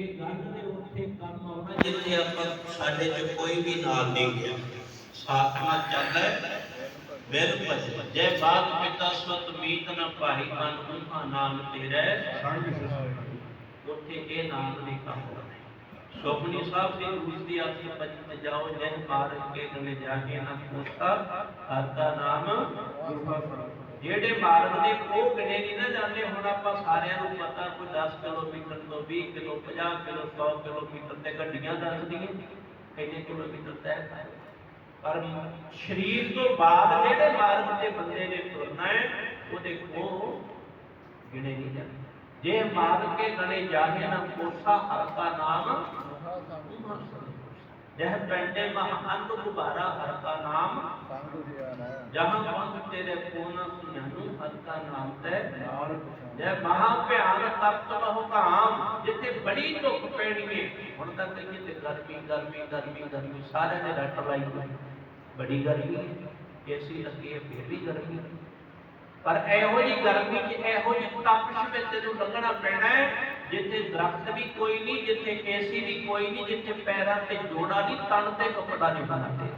ਇਹ ਗੱਲ ਦੇ ਉੱਥੇ ਕੰਮ ਆਉਣਾ ਜਿੱਥੇ ਆਪਾਂ ਸਾਡੇ ਚ ਕੋਈ ਵੀ ਨਾਲ ਨਹੀਂ ਗਿਆ ਸਾਥ ਨਾਲ ਚੱਲਦਾ ਬਿਨ ਭਜ। ਜੈ ਬਾਤ ਪਿਤਾ ਸਵਤ ਮੀਤ ਨ ਭਾਈ ਮਨ ਉਮਾ ਨਾਮ ਤੇਰੇ ਉੱਥੇ ਇਹ ਨਾਮ ਨਹੀਂ ਕੰਮ ਹੋਣਾ ਸੋਪਨੀ ਸਾਹਿਬ ਦੀ ਉਸ ਦੀ ਆਸੀ ਪਜ ਜਾਓ ਜੈ ਮਾਰ ਕੇ ਗਲੇ ਜਾ ਕੇ ਨਾ ਕੋਸਾ ਹਰ ਦਾ ਨਾਮ ਜਿਹੜੇ ਮਾਰਗ ਦੇ ਉਹ ਗਣੇ ਨਹੀਂ ਨਾ ਜਾਂਦੇ, ਹੁਣ ਆਪਾਂ ਸਾਰਿਆਂ ਨੂੰ ਪਤਾ, ਕੋਈ 10 ਕਿਲੋਮੀਟਰ ਤੋਂ 20 ਕਿਲੋ 50 ਕਿਲੋ 100 ਕਿਲੋਮੀਟਰ ਤੇ ਗੱਡੀਆਂ ਦੱਸਦੀਆਂ ਕਿੰਨੇ ਕਿਲੋਮੀਟਰ ਤੈਅ ਹੈ। ਪਰ ਸਰੀਰ ਤੋਂ ਬਾਅਦ ਜਿਹੜੇ ਮਾਰਗ ਤੇ ਬੰਦੇ ਨੇ ਤੁਰਨਾ ਹੈ, ਉਹਦੇ ਕੋ ਗਿਣੇ ਨਹੀਂ ਜਾਂਦੇ। ਜੇ ਮਾਰਗ ਕੇ ਗਣੇ ਜਾਹੇ ਨਾ, ਕੋਸਾ ਹਰ یہ پینڈے وہاں اند ہر کا نام جہاں پنگ تیرے پونا سنہنو ہر کا نام تے یہ وہاں پہ آنا تب تو بہو جتے بڑی تو کپیڑی ہے۔ ہن کہ تے گرمی گرمی گرمی گرمی سارے نے رٹ لائی ہوئی۔ بڑی گرمی ہے کیسی لگی ہے؟ پھر بھی گرمی پر اے ہوئی جی گرمی کہ اے ہوئی جی تپش میں تینوں لگنا پینا ਜਿੱਥੇ ਦਰਖਤ ਵੀ ਕੋਈ ਨਹੀਂ ਜਿੱਥੇ ਏਸੀ ਵੀ ਕੋਈ ਨਹੀਂ ਜਿੱਥੇ ਪੈਰਾਂ ਤੇ ਜੋੜਾ ਨਹੀਂ ਤਨ ਤੇ ਕੱਪੜਾ ਨਹੀਂ ਬਣਾਤੇ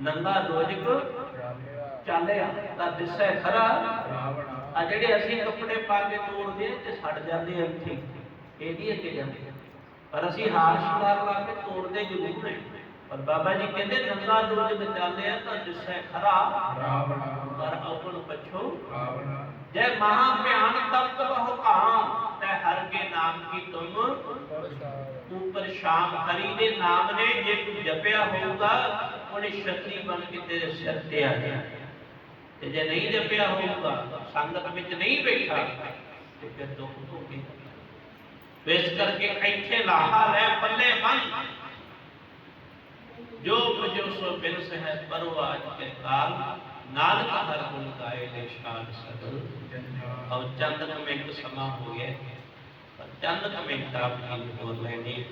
ਨੰਗਾ ਦੋਜਕ ਚੱਲਿਆ ਤਾਂ ਦਿਸੈ ਖਰਾ। ਆ ਜਿਹੜੇ ਅਸੀਂ ਕੱਪੜੇ ਪਾ ਕੇ ਤੋੜਦੇ ਆ ਤੇ ਸੜ ਜਾਂਦੇ ਆ ਇੱਥੇ। ਇਹ ਵੀ ਅੱਗੇ ਜਾਂਦੇ। ਪਰ ਅਸੀਂ ਹਾਰ ਸ਼ਿੰਗਾਰ ਲਾ ਕੇ ਤੋੜਦੇ ਜ਼ਰੂਰ ਨੇ। ਪਰ ਬਾਬਾ ਜੀ ਕਹਿੰਦੇ ਨੰਗਾ ਦੋਜਕ ਚੱਲਿਆ ਤਾਂ ਦਿਸੈ ਖਰਾ। ਪਰ ਔਗਣ ਪਛੋ ਜੈ ਮਹਾ ਭਿਆਨ ਤਪਤ ਬਹੁ ਕਾਮ کے نام کی تم اوپر شام ہری دے نام نے، جے تو جپیا ہوگا انہیں شکلی بن کے تیرے سرتے آ گیا تے جے نہیں جپیا ہوگا، سنگت وچ نہیں بیٹھا، تے پھر دکھ تو گے پیش کر کے ایتھے لاہا لے پلے بن جو مجھے سو بن سے ہے پرو آج کے کال نال کا ہر ملک آئے لے شان صدر۔ اور چند میں ایک سما ہوئے۔ ہیں چند کمنٹات کی ضرورت لینی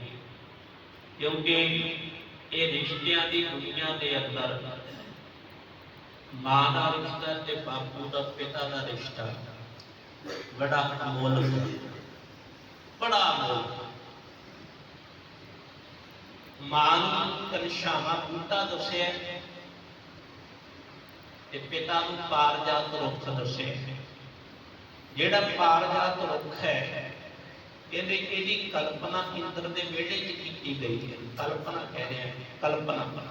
کیونکہ یہ رشتیاں دی دنیا دے اندر ماں دا رشتہ تے باپو دا پتا دا رشتہ بڑا مول بڑا مول۔ ماں کنشاوا بوٹا دسیا تے پتا نو پار جا جات رخ دسیا جیڑا پار جا تو رکھ ہے ਕਹਿੰਦੇ ਇਹਦੀ ਕਲਪਨਾ ਇੰਦਰ ਦੇ ਵਿਹੜੇ 'ਚ ਕੀਤੀ ਗਈ ਹੈ। ਕਲਪਨਾ ਕਹਿ ਰਿਹਾ ਕਲਪਨਾ।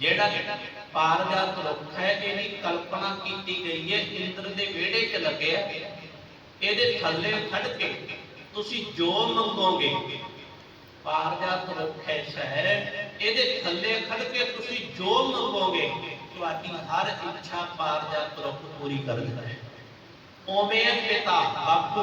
ਜਿਹੜਾ ਪਾਰਜਾਤ ਰੁੱਖ ਹੈ, ਇਹਦੀ ਕਲਪਨਾ ਕੀਤੀ ਗਈ ਹੈ ਇੰਦਰ ਦੇ ਵਿਹੜੇ 'ਚ ਲੱਗਿਆ। ਇਹਦੇ ਥੱਲੇ ਖੜ ਕੇ ਤੁਸੀਂ ਜੋ ਮੰਗੋਗੇ, ਪਾਰਜਾਤ ਰੁੱਖ ਐਸਾ ਹੈ ਇਹਦੇ ਥੱਲੇ ਖੜ ਕੇ ਤੁਸੀਂ ਜੋ ਮੰਗੋਗੇ, ਤੁਹਾਡੀ ਹਰ ਇੱਛਾ ਪਾਰਜਾਤ ਰੁੱਖ ਪੂਰੀ ਕਰ ਦਿੰਦਾ ਹੈ। ਉਵੇਂ ਪਿਤਾ ਬਾਪੂ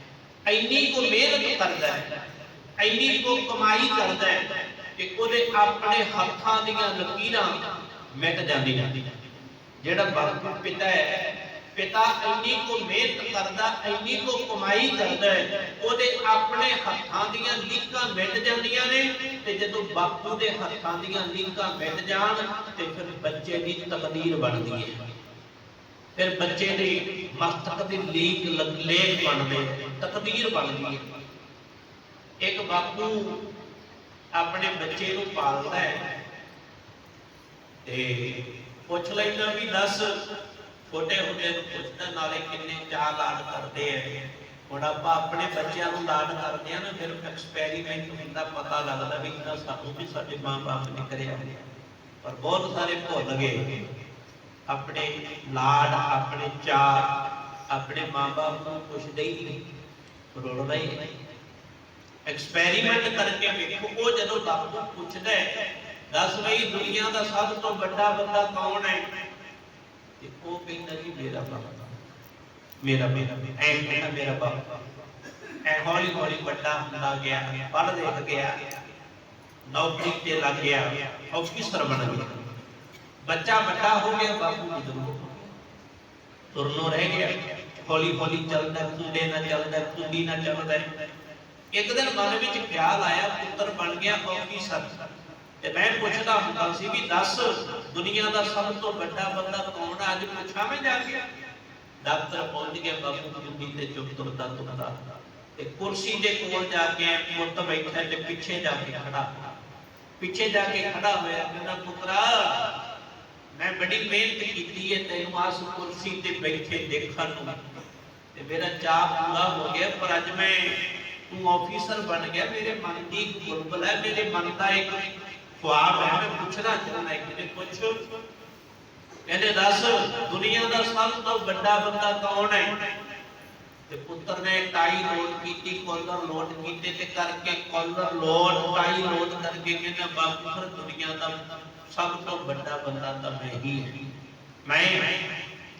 ਇੰਨੀ ਕੋ ਮਿਹਨਤ ਕਰਦਾ ਹੈ, ਇੰਨੀ ਕੋ ਕਮਾਈ ਕਰਦਾ ਹੈ ਕਿ ਉਹਦੇ ਆਪਣੇ ਹੱਥਾਂ ਦੀਆਂ ਲਕੀਰਾਂ ਮਿਟ ਜਾਂਦੀਆਂ ਜਿਹੜਾ ਬਾਪੂ ਪਿਤਾ ਹੈ, ਪਿਤਾ ਇੰਨੀ ਕੋ ਮਿਹਨਤ ਕਰਦਾ, ਇੰਨੀ ਕੋ ਕਮਾਈ ਕਰਦਾ ਉਹਦੇ ਆਪਣੇ ਹੱਥਾਂ ਦੀਆਂ ਲੀਕਾਂ ਮਿਟ ਜਾਂਦੀਆਂ ਨੇ ਤੇ ਜਦੋਂ ਬਾਪੂ ਦੇ ਹੱਥਾਂ ਦੀਆਂ ਲੀਕਾਂ ਮਿਟ ਜਾਣ ਤੇ ਫਿਰ ਬੱਚੇ ਦੀ ਤਕਦੀਰ ਬਣਦੀ ਹੈ। ਫਿਰ ਬੱਚੇ ਦੇ ਮਸਤਕ ਦੀ ਲੀਕ ਲੇਖ ਬਣਦੇ ਤਕਦੀਰ ਬਣਦੀ ਹੈ ਇੱਕ ਬਾਪੂ ਆਪਣੇ ਬੱਚੇ ਨੂੰ ਪਾਲਦਾ ਹੈ ਤੇ ਪੁੱਛ ਲੈਂਦਾ ਵੀ ਦੱਸ, ਛੋਟੇ ਹੁੰਦੇ ਨੂੰ ਪੁੱਛਦਾ, ਨਾਲੇ ਕਿੰਨੇ ਚਾਹ ਲਾਡ ਕਰਦੇ ਐ? ਹੁਣ ਆਪਾਂ ਆਪਣੇ ਬੱਚਿਆਂ ਨੂੰ ਲਾਡ ਕਰਦੇ ਆ ਨਾ, ਫਿਰ ਐਕਸਪੈਰੀਮੈਂਟ ਹੁੰਦਾ ਪਤਾ ਲੱਗਦਾ ਵੀ ਇਹਨਾਂ ਸਾਨੂੰ ਵੀ ਸਾਡੇ ਮਾਂ-ਬਾਪ ਨੇ ਕਰਿਆ ਪਰ ਬਹੁਤ ਸਾਰੇ ਭੁੱਲ ਗਏ। ਆਪਣੇ ਲਾਡ, ਆਪਣੇ ਚਾਹ ਆਪਣੇ ਮਾਂ-ਬਾਪ ਨੂੰ ਪੁੱਛਦੇ ਹੀ ਨਹੀਂ। ਰੋੜਦਾ ਹੀ ਨਹੀਂ ਐਕਸਪੈਰੀਮੈਂਟ ਕਰਕੇ ਵੇਖੋ, ਉਹ ਜਦੋਂ ਬਾਪੂ ਪੁੱਛਦਾ ਹੈ, ਦੱਸ ਬਈ, ਦੁਨੀਆ ਦਾ ਸਭ ਤੋਂ ਵੱਡਾ ਬੰਦਾ ਕੌਣ ਹੈ? ਤੇ ਉਹ ਕਹਿੰਦਾ ਜੀ, ਮੇਰਾ ਬਾਪ ਮੇਰਾ ਮੇਰਾ ਐ ਕਹਿੰਦਾ, ਮੇਰਾ ਬਾਪ ਐ ਹੌਲੀ ਹੌਲੀ ਵੱਡਾ ਹੁੰਦਾ ਗਿਆ, ਪੜ੍ਹ ਲਿਖ ਗਿਆ, ਨੌਕਰੀ ਤੇ ਲੱਗ ਗਿਆ ਅਫਸਰ ਬਣ ਗਿਆ। ਬੱਚਾ ਵੱਡਾ ਹੋ ਗਿਆ, ਬਾਪੂ ਦੀ ਦੁਨੀਆ ਤੁਰਨੋਂ ਰਹਿ ਗਿਆ। ਹੌਲੀ ਹੌਲੀ ਚੱਲਦਾ ਕੁੰਡੇ ਨਾਲ ਚੱਲਦਾ ਕੁੰਡੀ ਨਾਲ ਚੱਲਦਾ। ਇੱਕ ਦਿਨ ਮਨ ਵਿੱਚ ਖਿਆਲ ਆਇਆ, ਪੁੱਤਰ ਬਣ ਗਿਆ ਆਫੀਸਰ ਤੇ ਮੈਂ ਪੁੱਛਦਾ ਹੁੰਦਾ ਸੀ ਵੀ, ਦੱਸ, ਦੁਨੀਆ ਦਾ ਸਭ ਤੋਂ ਵੱਡਾ ਬੰਦਾ ਕੌਣ ਹੈ ਅੱਜ ਪੁੱਛਾਂ ਮੈਂ ਜਾ ਕੇ। ਡਾਕਟਰ ਪਹੁੰਚ ਗਿਆ ਬਾਪੂ ਕੁੰਡੀ ਤੇ ਚੁੱਪ ਤੁਰਦਾ ਤੁਰਦਾ। ਤੇ ਕੁਰਸੀ ਦੇ ਕੋਲ ਜਾ ਕੇ ਪੁੱਤ ਬੈਠਾ ਤੇ ਪਿੱਛੇ ਜਾ ਕੇ ਖੜਾ। ਪਿੱਛੇ ਜਾ ਕੇ ਖੜਾ ਹੋਇਆ, ਕਹਿੰਦਾ, ਪੁੱਤਰਾ میں بڑی محنت کیتی ہے، تینوں آس کرسی تے بیٹھے دیکھن تے میرا چاہ پورا ہو گیا، پر اج میں تو آفیسر بن گیا۔ میرے من دی قربل ہے، میرے من دا ایک خواب ہے۔ میں پوچھنا چاہنا ہے کہ کچھ کہنے دس، دنیا دا سب تو بڑا بندہ کون ہے؟ تے پتر نے ٹائی لوڈ کیتی کولر لوڈ کیتے، تے کر کے کولر لوڈ ٹائی لوڈ کر کے کہنا، باپ پر دنیا دا ਸਭ ਤੋਂ ਵੱਡਾ ਬੰਦਾ ਤਾਂ ਮੈਂ ਹੀ ਹਾਂ। ਮੈਂ,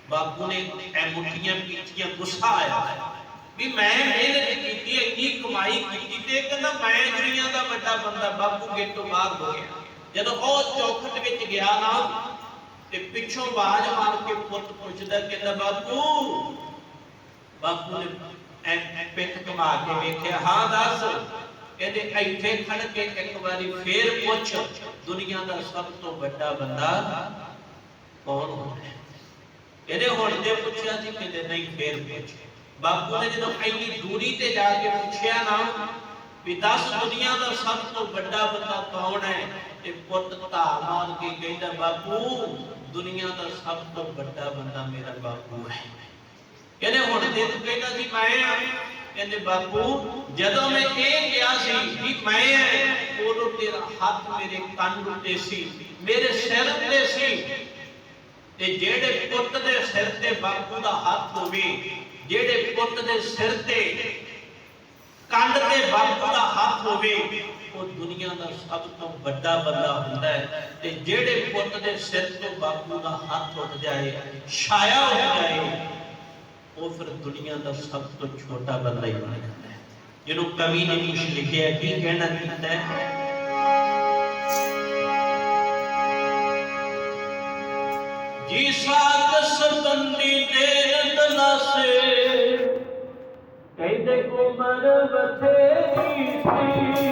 ਬਾਪੂ ਨੇ ਐ ਮੁੱਠੀਆਂ ਪੀਚੀਆਂ ਗੁੱਸਾ ਆਇਆ। ਵੀ ਮੈਂ ਮਿਹਨਤ ਕੀਤੀ, ਇੰਨੀ ਕਮਾਈ ਕੀਤੀ ਤੇ ਕਹਿੰਦਾ ਮੈਂ ਦੁਨੀਆ ਦਾ ਵੱਡਾ ਬੰਦਾ, ਬਾਪੂ ਗੇਟੋਂ ਬਾਹਰ ਹੋ ਗਿਆ। ਜਦੋਂ ਉਹ ਚੌਖਟ ਵਿੱਚ ਗਿਆ ਨਾ, ਤੇ ਪਿੱਛੋਂ ਆਵਾਜ਼ ਮਾਰ ਕੇ ਪੁੱਤ ਪੁੱਛਦਾ, ਕਹਿੰਦਾ, ਬਾਪੂ ਬਾਪੂ ਨੇ ਐ ਪਿੱਠ ਘੁਮਾ ਕੇ ਵੇਖਿਆ, ਹਾਂ, ਦੱਸ। ਕਹਿੰਦੇ ਇੱਥੇ ਖੜ ਕੇ ਇੱਕ ਵਾਰੀ ਫੇਰ ਪੁੱਛ, ਦੁਨੀਆ ਦਾ ਸਭ ਤੋਂ ਵੱਡਾ ਬੰਦਾ ਕੌਣ ਹੁੰਦਾ ਇਹਦੇ ਹੁਣ ਜੇ ਪੁੱਛਿਆ ਸੀ, ਕਹਿੰਦੇ ਨਹੀਂ, ਫੇਰ ਪੁੱਛ। ਬਾਪੂ ਨੇ ਜਦੋਂ ਇੰਨੀ ਦੂਰੀ ਤੇ ਜਾ ਕੇ ਪੁੱਛਿਆ ਨਾ ਵੀ ਦੱਸ ਦੁਨੀਆ ਦਾ ਸਭ ਤੋਂ ਵੱਡਾ ਬੰਦਾ ਕੌਣ ਹੈ, ਤੇ ਪੁੱਤ ਧਾ ਮਾਰ ਕੇ ਕਹਿੰਦਾ, ਬਾਪੂ, ਦੁਨੀਆ ਦਾ ਸਭ ਤੋਂ ਵੱਡਾ ਬੰਦਾ ਮੇਰਾ ਬਾਪੂ ਹੈ। ਕਹਿੰਦੇ ਹੁਣ ਤੇ ਤੂੰ ਕਹਿੰਦਾ ਸੀ, ਮੈਂ ਕਹਿੰਦੇ, ਬਾਪੂ, ਜਦੋਂ ਮੈਂ ਇਹ ਕਿਹਾ ਸੀ ਕਿ ਮੈਂ ਉਦੋਂ ਤੇਰਾ ਹੱਥ ਮੇਰੇ ਕੰਨ ਉੱਤੇ ਸੀ, ਮੇਰੇ ਸਿਰ ਉੱਤੇ ਸੀ। ਤੇ ਜਿਹੜੇ ਪੁੱਤ ਦੇ ਸਿਰ ਤੇ ਬਾਪੂ ਦਾ ਹੱਥ ਹੋਵੇ, ਜਿਹੜੇ ਪੁੱਤ ਦੇ ਸਿਰ ਤੇ ਕੰਧ ਤੇ ਬਾਪੂ ਦਾ ਹੱਥ ਹੋਵੇ, ਉਹ ਦੁਨੀਆ ਦਾ ਸਭ ਤੋਂ ਵੱਡਾ ਬੰਦਾ ਹੁੰਦਾ ਹੈ। ਤੇ ਜਿਹੜੇ ਪੁੱਤ ਦੇ ਸਿਰ ਤੋਂ ਬਾਪੂ ਦਾ ਹੱਥ ਉੱਠ ਜਾਏ, ਛਾਇਆ ਹੋ ਜਾਏ وہ پھر دنیا دا سب تو چھوٹا بندہ ہی بنے جاتا ہے۔ جنہوں کمی نے کچھ لکھے ہے کی کہنا چاہتا ہے؟ جی ساتھ ستندی دے اتنا سے۔ کئی دے کو مربتے تھی۔ تھی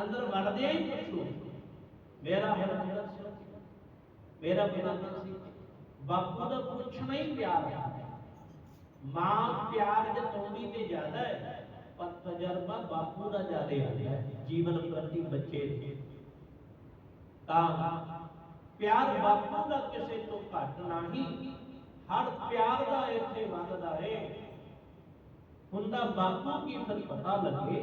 اندر وڑ دیا ہی మేరా హృదయ میرا بلانا باپو دا کچھ نہیں پیار ہے۔ ماں پیار جا تومی تے زیادہ ہے، پر تجربہ باپو دا زیادہ ہے۔ جیون پرتی بچے دے۔ تا پیار باپو دا کسے تو کٹنا ہی ہر پیار دا ایسے وندا ہے۔ ہندہ باپو کی پھر پتا لگے۔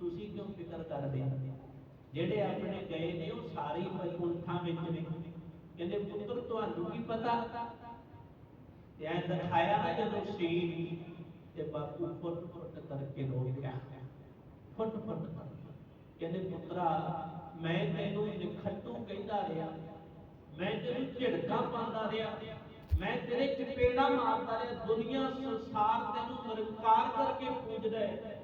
ਤੁਸੀਂ ਕਿਉਂ ਫਿਕਰ ਕਰਦੇ ਜਿਹੜੇ ਆਪਣੇ ਗਏ ਨੇ, ਉਹ ਸਾਰੇ ਹੀ ਵਿੱਚ ਨੇ। ਕਹਿੰਦੇ, ਪੁੱਤਰ, ਤੁਹਾਨੂੰ ਕੀ ਪਤਾ? ਤੇ ਐ ਦਿਖਾਇਆ ਨਾ ਜਦੋਂ ਸੀ ਤੇ ਬਾਪੂ ਫੁੱਟ ਫੁੱਟ ਕਰਕੇ ਰੋ ਗਿਆ। ਫੁੱਟ ਫੁੱਟ ਕਹਿੰਦੇ, ਪੁੱਤਰਾ, ਮੈਂ ਤੈਨੂੰ ਨਿਖੱਟੂ ਕਹਿੰਦਾ ਰਿਹਾ। ਮੈਂ ਤੈਨੂੰ ਝਿੜਕਾਂ ਪਾਉਂਦਾ ਰਿਹਾ। ਮੈਂ ਤੇਰੇ ਚਪੇੜਾ ਮਾਰਦਾ ਰਿਹਾ। ਦੁਨੀਆ ਸੰਸਾਰ ਤੈਨੂੰ ਨਿਰੰਕਾਰ ਕਰਕੇ ਪੂਜਦਾ ਹੈ।